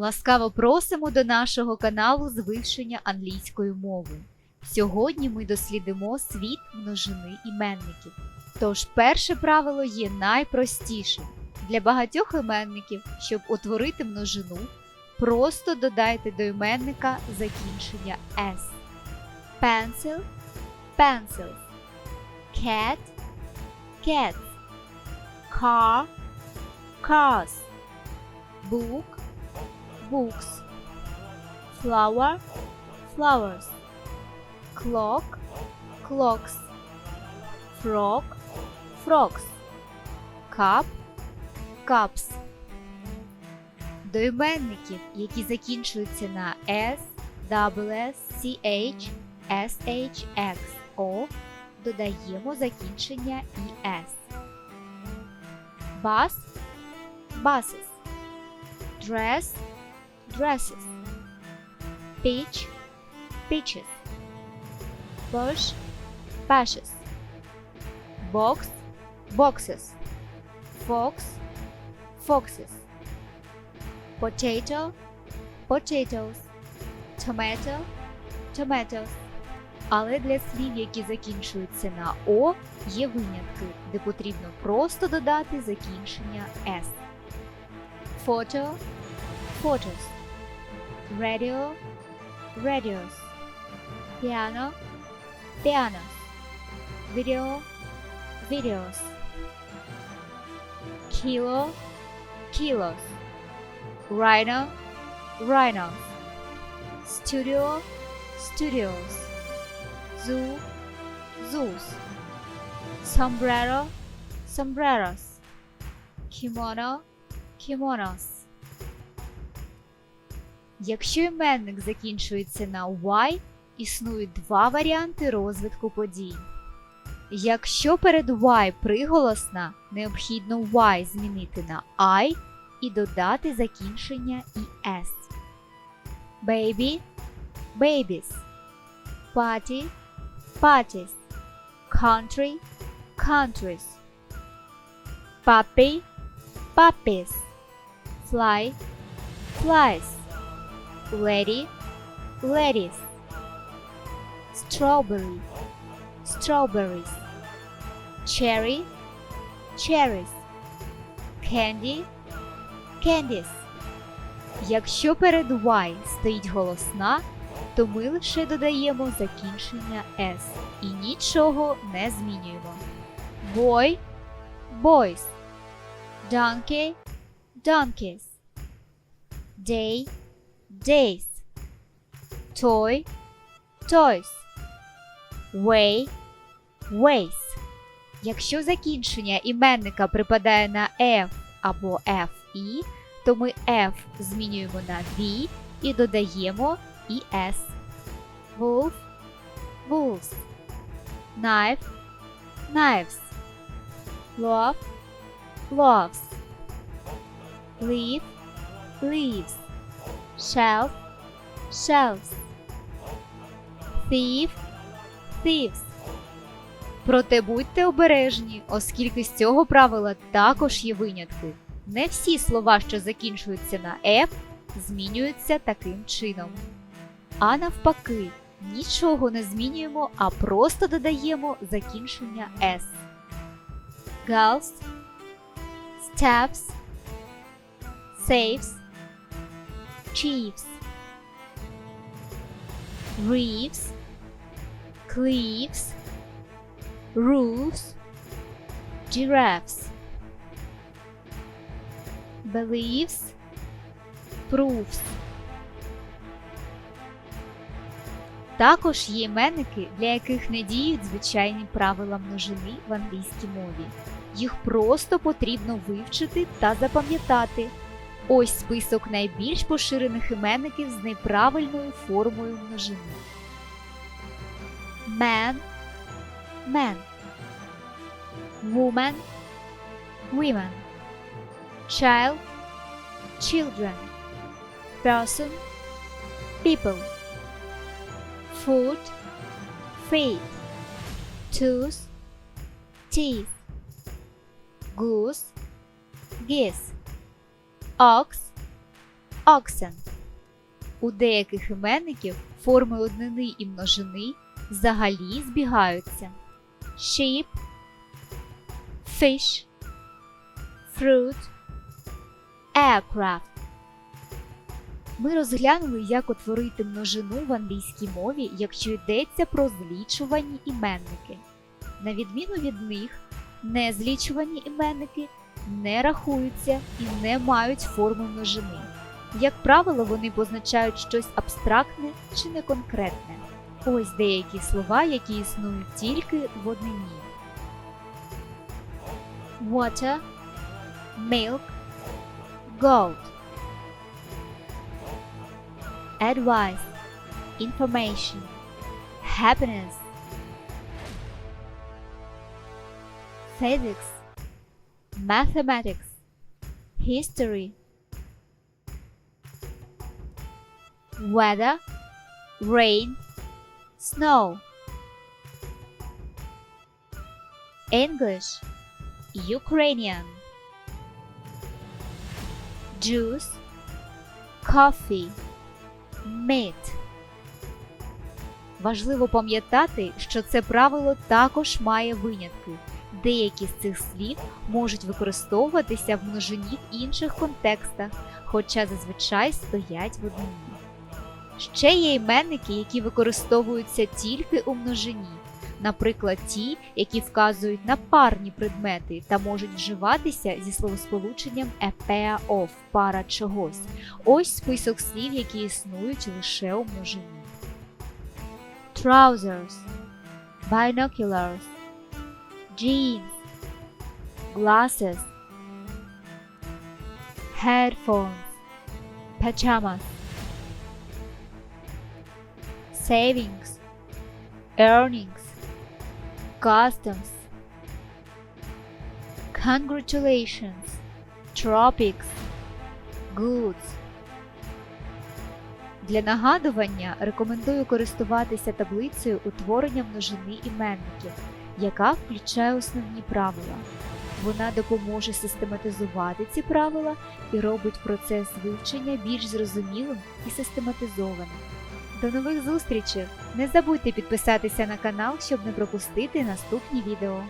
Ласкаво просимо до нашого каналу з англійської мови. Сьогодні ми дослідимо світ множини іменників. Тож перше правило є найпростішим. Для багатьох іменників, щоб утворити множину, просто додайте до іменника закінчення s. Pencil pencils. Cat cats. Car cars. Book books. Flower flowers. Clock clocks. Frog frogs. Cup cups. До іменників, які закінчуються на S, WS, CH, SH, X, O, додаємо закінчення ES. Bus buses. Dress dresses. Peach peaches. Bush bushes. Box boxes. Fox foxes. Potato potatoes. Tomato tomatoes. Але для слів, які закінчуються на О, є винятки, де потрібно просто додати закінчення S. Photo photos. Radio radios. Piano pianos. Video videos. Kilo kilos. Rhino rhinos. Studio studios. Zoo zoos. Sombrero sombreros. Kimono kimonos. Якщо іменник закінчується на Y, існують два варіанти розвитку подій. Якщо перед Y приголосна, необхідно Y змінити на I і додати закінчення «es». Baby – babies. Party – parties. Country – countries. Puppy – puppies. Fly – flies. Lady – ladies. Strawberry – strawberries. Cherry – cherries. Candy – candies. Якщо перед Y стоїть голосна, то ми лише додаємо закінчення S і нічого не змінюємо. Boy – boys. Donkey – donkeys. Day – days. Toy – toys. Way – ways. Якщо закінчення іменника припадає на F або FE, то ми F змінюємо на V і додаємо ES. Wolf – wolves. Knife – knives. Love – loves. Leaf – leaves. Shelf – shelves. Thief – thieves. Проте будьте обережні, оскільки з цього правила також є винятки. Не всі слова, що закінчуються на F, змінюються таким чином. А навпаки, нічого не змінюємо, а просто додаємо закінчення S. Girls, staffs, saves, chiefs, reefs, cleaves, roofs, giraffes, believes, proofs. Також є іменники, для яких не діють звичайні правила множини в англійській мові. Їх просто потрібно вивчити та запам'ятати. Ось список найбільш поширених іменників з неправильною формою множини. Man men, woman, women, child, children, person, people, food, feet, tooth, teeth, goose, geese, ox, oxen. У деяких іменників форми однини і множини взагалі збігаються. Sheep, fish, fruit, aircraft. Ми розглянули, як утворити множину в англійській мові, якщо йдеться про злічувані іменники. На відміну від них, незлічувані іменники не рахуються і не мають форми множини. Як правило, вони позначають щось абстрактне чи неконкретне. Ось деякі слова, які існують тільки в однині. Water, milk, gold. Advice, information, happiness. Physics, mathematics, history. Weather, rain, snow. English, Ukrainian. Juice, coffee, meat. Важливо пам'ятати, що це правило також має винятки. Деякі з цих слів можуть використовуватися в множині в інших контекстах, хоча зазвичай стоять в однині. Ще є іменники, які використовуються тільки у множині, наприклад, ті, які вказують на парні предмети та можуть вживатися зі словосполученням a of – пара чогось. Ось список слів, які існують лише у множині. Trousers, binoculars, jeans, glasses, headphones, pajamas, savings, earnings, customs, congratulations, tropics, goods. Для нагадування рекомендую користуватися таблицею утворення множини іменників, яка включає основні правила. Вона допоможе систематизувати ці правила і робить процес вивчення більш зрозумілим і систематизованим. До нових зустрічей! Не забудьте підписатися на канал, щоб не пропустити наступні відео.